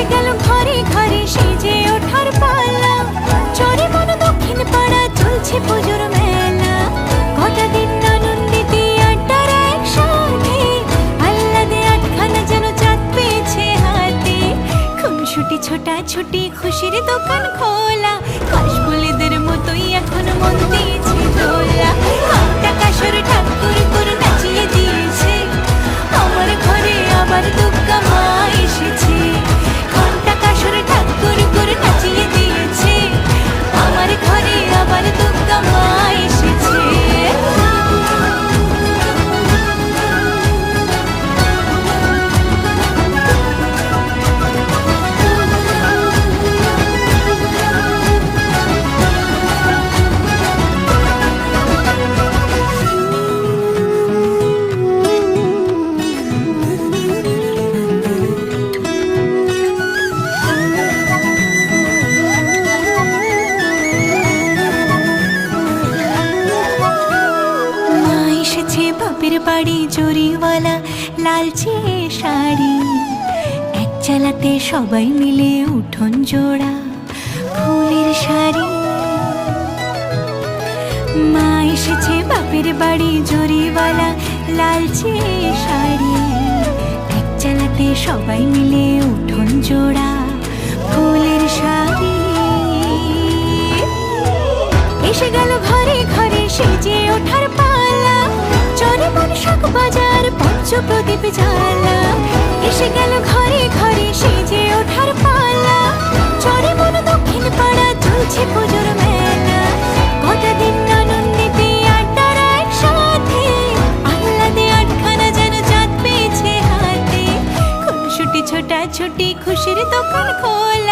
এসে গেল ঘরে ঘরে সেজে ওঠার পালা। চরে মন দক্ষিণ পাড়া চলছে পুজোর মেলা। গোটা দিন আনন্দিতে আড্ডার একসাথে আহ্লাদে আটখানা যেন চাঁদ পেয়েছে হাতে। খুনসুটি ছোটা ছুটি খুশির দোকান খোলা। এসেছে বাড়ি জরিওয়ালা লালচে শাড়ি, এক চালাতে সবাই মিলে উঠোন জোড়া ফুলের শাড়ি। মা এসেছে বাপের বাড়ি জরিওয়ালা লালচে শাড়ি, এক চালাতে সবাই মিলে উঠোন জোড়া ফুলের শাড়ি। এসে গেল ঘরে ঘরে সেজে ওঠার বাজার পঞ্চ প্রদীপ জ্বালা। এসে গেল ঘরে ঘরে সেজে ওঠার পালা। চরে মন দক্ষিণ পাড়া চলছে পুজোর মেলা। গোটা দিন আনন্দিতে আড্ডার একসাথে। আহ্লাদে আটখানা যেন চাঁদ পেয়েছে হাতে। খুনসুটি ছোটা ছুটি খুশির দোকান খোলা।